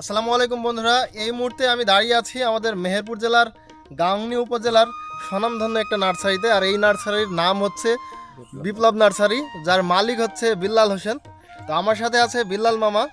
আসসালামু আলাইকুম বন্ধুরা, এই মুহূর্তে আমি দাঁড়িয়ে আছি আমাদের মেহেরপুর জেলার গাংনি উপজেলার স্বনামধন্য একটা নার্সারিতে, আর এই নার্সারির নাম হচ্ছে বিপ্লব নার্সারি, যার মালিক হচ্ছে বিল্লাল হোসেন। তো আমার সাথে আছে বিল্লাল মামা।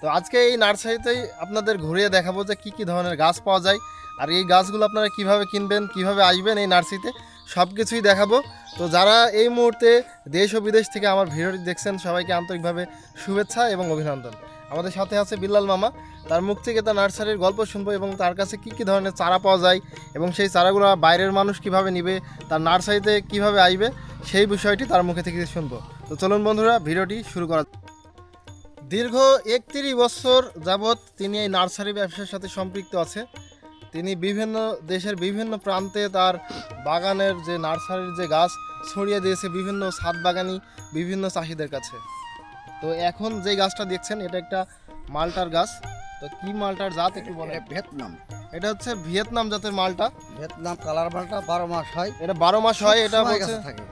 তো আজকে এই নার্সারিতেই আপনাদের ঘুরিয়ে দেখাবো যে কী কী ধরনের গাছ পাওয়া যায়, আর এই গাছগুলো আপনারা কীভাবে কিনবেন, কীভাবে আসবেন এই নার্সারিতে সব কিছুই দেখাবো। তো যারা এই মুহূর্তে দেশ ও বিদেশ থেকে আমার ভিডিওটি দেখছেন, সবাইকে আন্তরিকভাবে শুভেচ্ছা এবং অভিনন্দন। আমাদের সাথে আছে বিল্লাল মামা। তার মুখ থেকে তার নার্সারির গল্প শুনব এবং তার কাছে কী কী ধরনের চারা পাওয়া যায় এবং সেই চারাগুলো বাইরের মানুষ কীভাবে নিবে, তার নার্সারিতে কীভাবে আসবে সেই বিষয়টি তার মুখে থেকে শুনব। তো চলুন বন্ধুরা, ভিডিওটি শুরু করা দীর্ঘ একত্রিশ বছর যাবৎ তিনি এই নার্সারি ব্যবসার সাথে সম্পৃক্ত আছে। তিনি বিভিন্ন দেশের বিভিন্ন প্রান্তে তার বাগানের যে নার্সারির যে গাছ, ছড়িয়ে দিয়েছে বিভিন্ন ছাদ বাগানি, বিভিন্ন চাষিদের কাছে। তো এখন যে গাছটা দেখছেন এটা একটা মালটার গাছ। তো কি মালটার জাত একটু বলেন? ভিয়েতনাম। এটা হচ্ছে ভিয়েতনাম জাতের মালটা। ভিয়েতনাম কালার মালটা বারো মাস হয়। এটা বারো মাস হয় এটা থাকে।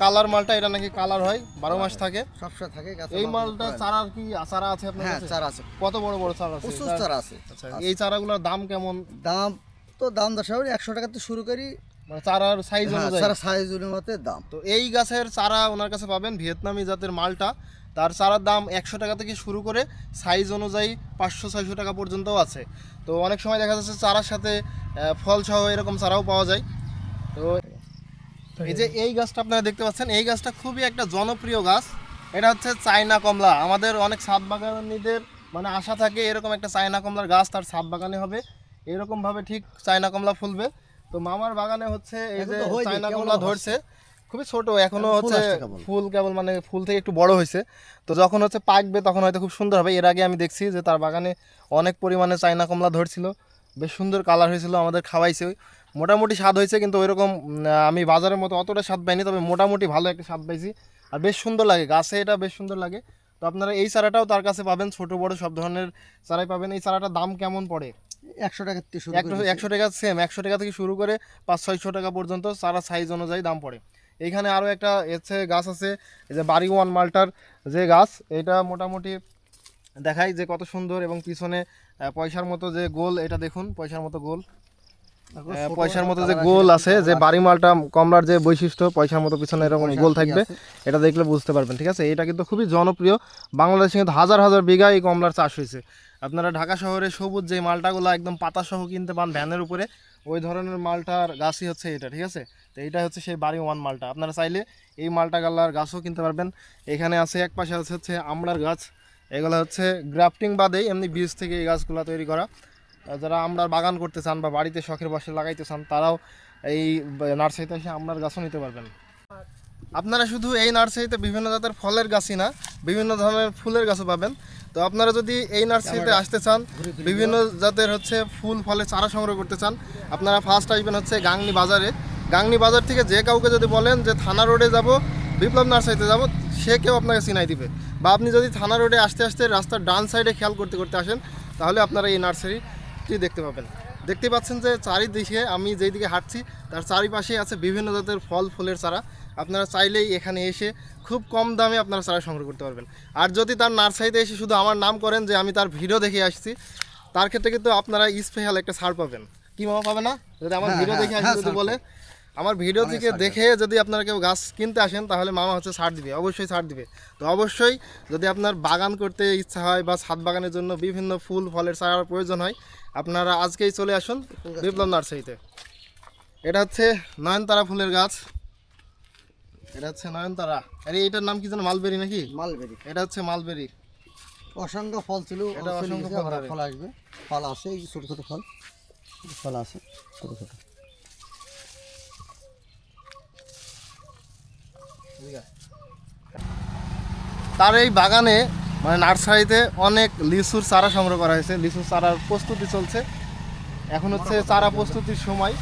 কালার মালটা এটা নাকি কালার হয় বারো মাস থাকে। সবসময় থাকে এই মালটা হয়। চারা কি চারা আছে আপনার হ্যাঁ চারা আছে। কত বড় বড় চারা আছে? প্রচুর চারা আছে। আচ্ছা এই চারাগুলোর দাম কেমন? দাম তো দাম দশ হবে একশো টাকা থেকে শুরু করি। মানে চারার সাইজ হ্যাঁ, অনুযায়ী। চারা সাইজ মতে দাম। তো এই গাছের চারা ওনার কাছে পাবেন ভিয়েতনামি জাতের মালটা। তার চারার দাম একশো টাকা থেকে শুরু করে সাইজ অনুযায়ী পাঁচশো ছয়শো টাকা পর্যন্তও আছে। তো অনেক সময় দেখা যাচ্ছে চারার সাথে ফল সহ এরকম চারাও পাওয়া যায়। তো এই যে এই গাছটা আপনারা দেখতে পাচ্ছেন এই গাছটা খুবই একটা জনপ্রিয় গাছ। এটা হচ্ছে চায়না কমলা। আমাদের অনেক ছাদ বাগানিদের মানে আশা থাকে এরকম একটা চায়না কমলার গাছ তার ছাদ বাগানে হবে। এরকম ভাবে ঠিক চায়না কমলা ফুলবে। তো মামার বাগানে হচ্ছে এই যে চায়না কমলা ধরছে। খুবই ছোট এখনও হচ্ছে ফুল কেবল মানে ফুল থেকে একটু বড় হয়েছে। তো যখন হচ্ছে পাকবে তখন হয়তো খুব সুন্দর হবে। এর আগে আমি দেখছি যে তার বাগানে অনেক পরিমাণে চায়না কমলা ধরছিল। বেশ সুন্দর কালার হয়েছিল আমাদের খাওয়াইছে। মোটামুটি স্বাদ হয়েছে কিন্তু ওইরকম আমি বাজারের মতো অতটা স্বাদ পাইনি তবে মোটামুটি ভালো একটা স্বাদ পাইছি। আর বেশ সুন্দর লাগে গাছে এটা বেশ সুন্দর লাগে। তো আপনারা এই চারাটাও তার কাছে পাবেন ছোট বড় সব ধরনের চারাই পাবেন। এই চারাটার দাম কেমন পড়ে? একশো টাকা থেকে একশো টাকা সেম একশো টাকা থেকে শুরু করে পাঁচ ছয়শো টাকা পর্যন্ত চারা সাইজ অনুযায়ী দাম পড়ে। এইখানে আরও একটা এসে গাছ আছে এই যে বাড়ি ওয়ান মালটার যে গাছ এটা মোটামুটি দেখাই যে কত সুন্দর এবং পিছনে পয়সার মতো যে গোল এটা দেখুন পয়সার মতো গোল। পয়সার মতো যে গোল আছে যে বাড়ি মালটা কমলার যে বৈশিষ্ট্য পয়সার মতো পিছনে এরকম গোল থাকবে এটা দেখলে বুঝতে পারবেন ঠিক আছে? এটা কিন্তু খুবই জনপ্রিয় বাংলাদেশে কিন্তু হাজার হাজার বিঘা এই কমলার চাষ হয়েছে। আপনারা ঢাকা শহরে সবুজ যে মালটাগুলো একদম পাতা সহ কিনতে পান ভ্যানের উপরে ওই ধরনের মালটার গাছই হচ্ছে এটা, ঠিক আছে? তো এইটা হচ্ছে সেই বাড়ি ওয়ান মালটা। আপনারা চাইলে এই মালটা গাল্লার গাছও কিনতে পারবেন। এখানে আছে, এক পাশে আছে হচ্ছে আমড়ার গাছ। এগুলো হচ্ছে গ্রাফটিং বাদেই এমনি বীজ থেকে এই গাছগুলো তৈরি করা। যারা আমরা বাগান করতে চান বা বাড়িতে শখের বসে লাগাইতে চান, তারাও এই নার্সারিতে এসে আমড়ার গাছও নিতে পারবেন। আপনারা শুধু এই নার্সারিতে বিভিন্ন জাতের ফলের গাছই না বিভিন্ন ধরনের ফুলের গাছও পাবেন। তো আপনারা যদি এই নার্সারিতে আসতে চান বিভিন্ন জাতের হচ্ছে ফুল ফলের চারা সংগ্রহ করতে চান আপনারা ফার্স্ট আসবেন হচ্ছে গাংনি বাজারে। গাংনি বাজার থেকে যে কাউকে যদি বলেন যে থানা রোডে যাব বিপ্লব নার্সারিতে যাব সে কেউ আপনাকে চিনাই দিবে। বা আপনি যদি থানা রোডে আসতে আসতে রাস্তার ডান সাইডে খেয়াল করতে করতে আসেন তাহলে আপনারা এই নার্সারিটি দেখতে পাবেন। দেখতে পাচ্ছেন যে চারিদিকে আমি যেই দিকে হাঁটছি তার চারিপাশে আছে বিভিন্ন জাতের ফল ফুলের চারা। আপনারা চাইলেই এখানে এসে খুব কম দামে আপনারা চারা সংগ্রহ করতে পারবেন। আর যদি তার নার্সারিতে এসে শুধু আমার নাম করেন যে আমি তার ভিডিও দেখে আসছি তার ক্ষেত্রে কিন্তু আপনারা স্পেশাল একটা ছাড় পাবেন। কি মামা পাবে না? যদি আমার হ্যাঁ, ভিডিও হ্যাঁ, দেখে আসি হ্যাঁ, যদি বলে আমার ভিডিও থেকে দেখে যদি আপনারা কেউ গাছ কিনতে আসেন তাহলে মামা হচ্ছে ছাড় দিবে অবশ্যই ছাড় দিবে। তো অবশ্যই যদি আপনার বাগান করতে ইচ্ছা হয় বা ছাদ বাগানের জন্য বিভিন্ন ফুল ফলের চারার প্রয়োজন হয় আপনারা আজকেই চলে আসুন বিপ্লব নার্সারিতে। এটা হচ্ছে নয়নতারা ফুলের গাছ। এটা হচ্ছে নয়নতারা। আরে এটার নাম কি যেন মালবেরি নাকি? মালবেরি। এটা হচ্ছে মালবেরি। অসংখ্য ফল ছিল এটা অসংখ্য ফল আসবে। ফল আছে এই ছোট ছোট ফল। ফল আছে ছোট ছোট। তার এই বাগানে মানে নার্সারিতে অনেক লিচুর চারা সংগ্রহ করা হয়েছে। লিচুর চারার প্রস্তুতি চলছে। এখন হচ্ছে চারা প্রস্তুতির সময়।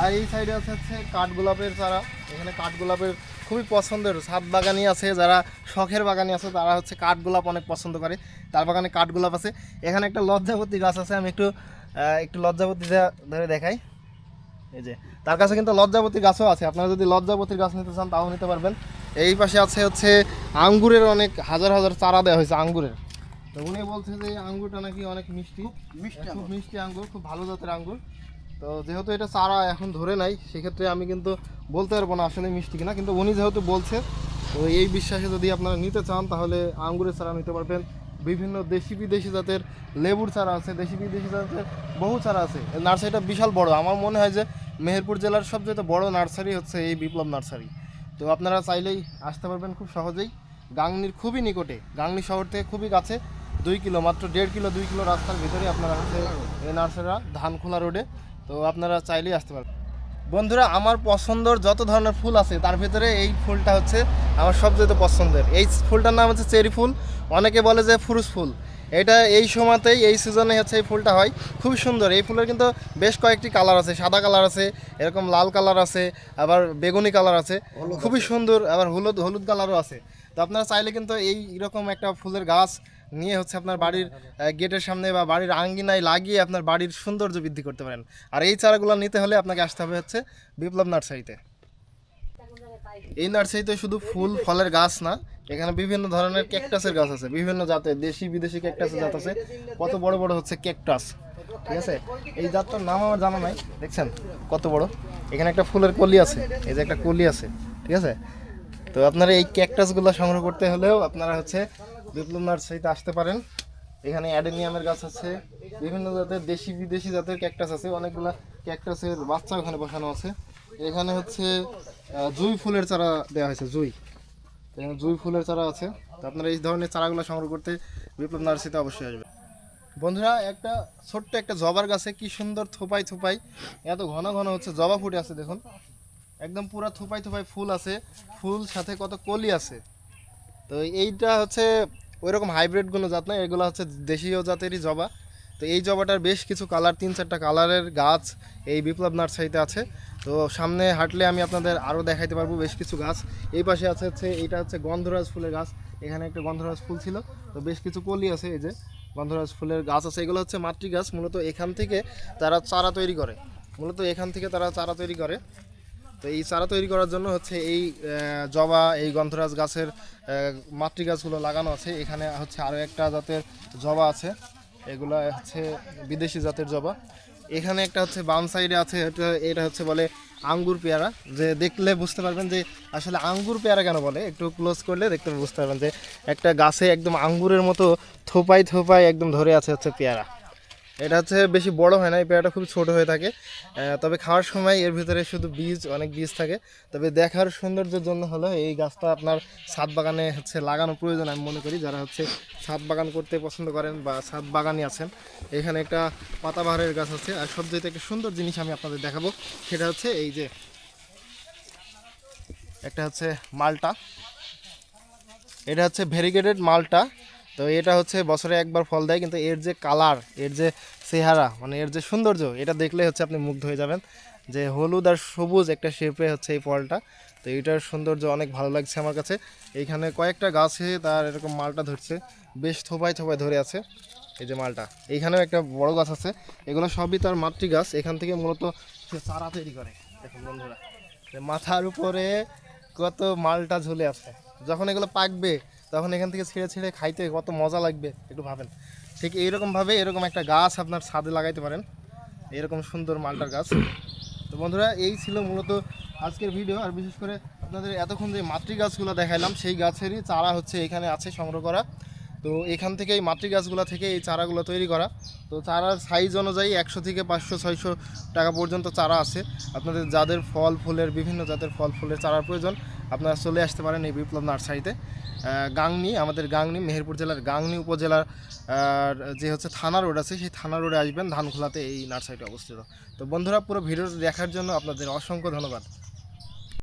আর এই সাইডে আছে হচ্ছে কাঠগোলাপের চারা। এখানে কাঠগোলাপের খুবই পছন্দের। ছাদ বাগানি আছে যারা শখের বাগানি আছে তারা হচ্ছে কাঠগোলাপ অনেক পছন্দ করে। তার বাগানে কাঠগোলাপ আছে। এখানে একটা লজ্জাপতি গাছ আছে আমি একটু একটু লজ্জাপতি ধরে দেখাই। এই যে তার কাছে কিন্তু লজ্জাপতি গাছও আছে। আপনারা যদি লজ্জাপতির গাছ নিতে চান তাও নিতে পারবেন। এই পাশে আছে হচ্ছে আঙ্গুরের অনেক হাজার হাজার চারা দেওয়া হয়েছে আঙ্গুরের। তো উনি বলছে যে আঙ্গুরটা নাকি অনেক মিষ্টি। মিষ্টি খুব মিষ্টি আঙ্গুর খুব ভালো জাতের আঙ্গুর। তো যেহেতু এটা চারা এখন ধরে নাই, সেক্ষেত্রে আমি কিন্তু বলতে পারব না আসলে মিষ্টি কিনা, কিন্তু উনি যেহেতু বলছে, তো এই বিশ্বাসে যদি আপনারা নিতে চান, তাহলে আঙ্গুরের চারা নিতে পারবেন। বিভিন্ন দেশি বিদেশি জাতের লেবুর চারা আছে, দেশি বিদেশি জাতের বহু চারা আছে। নার্সারিটা বিশাল বড়, আমার মনে হয় যে মেহেরপুর জেলার সবচেয়ে বড় নার্সারি হচ্ছে এই বিপ্লব নার্সারি। তো আপনারা চাইলেই আসতে পারবেন খুব সহজেই। গাংনির খুবই নিকটে, গাংনি শহর থেকে খুবই কাছে, দুই কিলো, মাত্র দেড় কিলো, দুই কিলো রাস্তার ভিতরে আপনারা হচ্ছে এই নার্সারিরা ধানখোলা রোডে। তো আপনারা চাইলেই আসতে পারবেন। বন্ধুরা আমার পছন্দর যত ধরনের ফুল আছে তার ভিতরে এই ফুলটা হচ্ছে আমার সবচেয়ে পছন্দের। এই ফুলটার নাম হচ্ছে চেরি ফুল। অনেকে বলে যে ফুরুস ফুল। এটা এই সময়তেই এই সিজনে হচ্ছে এই ফুলটা হয়। খুবই সুন্দর। এই ফুলের কিন্তু বেশ কয়েকটি কালার আছে। সাদা কালার আছে এরকম লাল কালার আছে আবার বেগুনি কালার আছে। খুবই সুন্দর আবার হলুদ হলুদ কালারও আছে। তো আপনারা চাইলে কিন্তু এই রকম একটা ফুলের গাছ নিয়ে হচ্ছে আপনার বাড়ির গেটের সামনে বা বাড়ির আঙ্গিনায় লাগিয়ে আপনার বাড়ির সৌন্দর্য বৃদ্ধি করতে পারেন। আর এই চারাগুলো নিতে হলে আপনাকে আসতে হবে হচ্ছে বিপ্লব নার্সারিতে। এই নার্সারিতে শুধু ফুল, ফলের গাছ না, এখানে বিভিন্ন ধরনের ক্যাকটাসের গাছ আছে, বিভিন্ন জাতের, দেশি, বিদেশি ক্যাকটাসের জাত আছে, কত বড় বড় হচ্ছে ক্যাকটাস, ঠিক আছে? এই জাতটার নাম আমার জানা নাই, দেখছেন? কত বড়? এখানে একটা ফুলের কলি আছে, এই যে একটা কলি আছে, ঠিক আছে? তো আপনারা এই ক্যাকটাসগুলো সংগ্রহ করতে হলেও আপনারা হচ্ছে বিপ্লব নার্সারিতে আসতে পারেন। এখানে অ্যাডেনিয়ামের গাছ আছে, বিভিন্ন জাতের দেশি বিদেশি জাতের ক্যাকটাস আছে, অনেকগুলা ক্যাকটাসের বাচ্চা ওখানে বসানো আছে। এখানে হচ্ছে জুঁই ফুলের চারা দেওয়া হয়েছে, জুঁই। এখানে জুঁই ফুলের চারা আছে। আপনারা এই ধরনের চারাগুলো সংগ্রহ করতে বিপ্লব নার্সারিতে অবশ্যই আসবেন। বন্ধুরা, একটা ছোট্ট একটা জবার গাছে কি সুন্দর থোপাই থোপাই, এত ঘন ঘন হচ্ছে জবা ফুটে আছে, দেখুন। একদম পুরো থোপাই থোপাই ফুল আছে, ফুল সাথে কত কলি আছে। তো এইটা হচ্ছে ওই রকম হাইব্রিড কোনো জাত না, এগুলো হচ্ছে দেশীয় জাতেরই জবা। তো এই জবাটার বেশ কিছু কালার তিন চারটা কালারের গাছ এই বিপ্লব নার্সারিতে আছে। তো সামনে হাঁটলে আমি আপনাদের আরও দেখাইতে পারব বেশ কিছু গাছ। এই পাশে আছে হচ্ছে, এইটা হচ্ছে গন্ধরাজ ফুলের গাছ। এখানে একটা গন্ধরাজ ফুল ছিল। তো বেশ কিছু কলি আছে এই যে, গন্ধরাজ ফুলের গাছ আছে। এগুলো হচ্ছে মাতৃ গাছ মূলত এখান থেকে তারা চারা তৈরি করে। মূলত এখান থেকে তারা চারা তৈরি করে। তো এই চারা তৈরি করার জন্য হচ্ছে এই জবা, এই গন্ধরাজ গাছের মাতৃ গাছগুলো লাগানো আছে। এখানে হচ্ছে আরও একটা জাতের জবা আছে। এগুলো হচ্ছে বিদেশি জাতের জবা। এখানে একটা হচ্ছে বাম সাইডে আছে, এটা হচ্ছে বলে আঙ্গুর পেয়ারা। যে দেখলে বুঝতে পারবেন যে আসলে আঙ্গুর পেয়ারা কেন বলে? একটু ক্লোজ করলে দেখতে বুঝতে পারবেন যে একটা গাছে একদম আঙ্গুরের মতো থোপাই থোপাই একদম ধরে আছে হচ্ছে পেয়ারা। এটা হচ্ছে বেশি বড় হয় না, এই পেয়ারাটা খুব ছোট হয়ে থাকে। তবে খাওয়ার সময় এর ভিতরে শুধু বীজ, অনেক বীজ থাকে। তবে দেখার সৌন্দর্যের জন্য হলো এই গাছটা আপনার ছাদ বাগানে হচ্ছে লাগানো প্রয়োজন আমি মনে করি। যারা হচ্ছে ছাদ বাগান করতে পছন্দ করেন বা ছাদ বাগানই আছেন, এখানে একটা পাতাবাহারের গাছ আছে। আর সবচেয়ে একটা সুন্দর জিনিস আমি আপনাদের দেখাবো, সেটা হচ্ছে এই যে একটা হচ্ছে মালটা। এটা হচ্ছে ভেরিগেটেড মালটা। তো এটা হচ্ছে বছরে একবার ফল দেয়, কিন্তু এর যে কালার, এর যে চেহারা মানে এর যে সৌন্দর্য, এটা দেখলে হচ্ছে আপনি মুগ্ধ হয়ে যাবেন। যে হলুদ আর সবুজ একটা শেপে হচ্ছে এই ফলটা। তো এটার সৌন্দর্য অনেক ভালো লাগছে আমার কাছে। এইখানে কয়েকটা গাছে তার এরকম মালটা ধরছে, বেশ থোপায় থোপায় ধরে আছে এই যে মালটা। এইখানেও একটা বড় গাছ আছে, এগুলো সবই তার মাতৃ গাছ এখান থেকে মূলত চারা তৈরি করে। দেখুন বন্ধুরা মাথার উপরে কত মালটা ঝুলে আছে। যখন এগুলো পাকবে তখন এখান থেকে ছিঁড়ে ছিঁড়ে খাইতে কত মজা লাগবে, একটু ভাবেন। ঠিক এইরকমভাবে এরকম একটা গাছ আপনার ছাদে লাগাইতে পারেন। এরকম সুন্দর মালটার গাছ। তো বন্ধুরা, এই ছিল মূলত আজকের ভিডিও আর বিশেষ করে আপনাদের এতক্ষণ যে মাতৃ গাছগুলো দেখাইলাম, সেই গাছেরই চারা হচ্ছে এখানে আছে সংগ্রহ করা। তো এখান থেকে এই মাতৃ গাছগুলো থেকে এই চারাগুলো তৈরি করা। তো চারার সাইজ অনুযায়ী একশো থেকে পাঁচশো, ছয়শো টাকা পর্যন্ত চারা আছে। আপনাদের যাদের ফল, ফুলের, বিভিন্ন জাতের ফল, ফুলের চারার প্রয়োজন, আপনারা চলে আসতে পারেন এই বিপ্লব নার্সারিতে। গাংনি, আমাদের গাংনি, মেহেরপুর জেলার গাংনি উপজেলার যে হচ্ছে থানা রোড আছে, সেই থানা রোডে আসবেন, ধানখোলাতে এই নার্সারিটি অবস্থিত। তো বন্ধুরা, পুরো ভিডিও দেখার জন্য আপনাদের অসংখ্য ধন্যবাদ।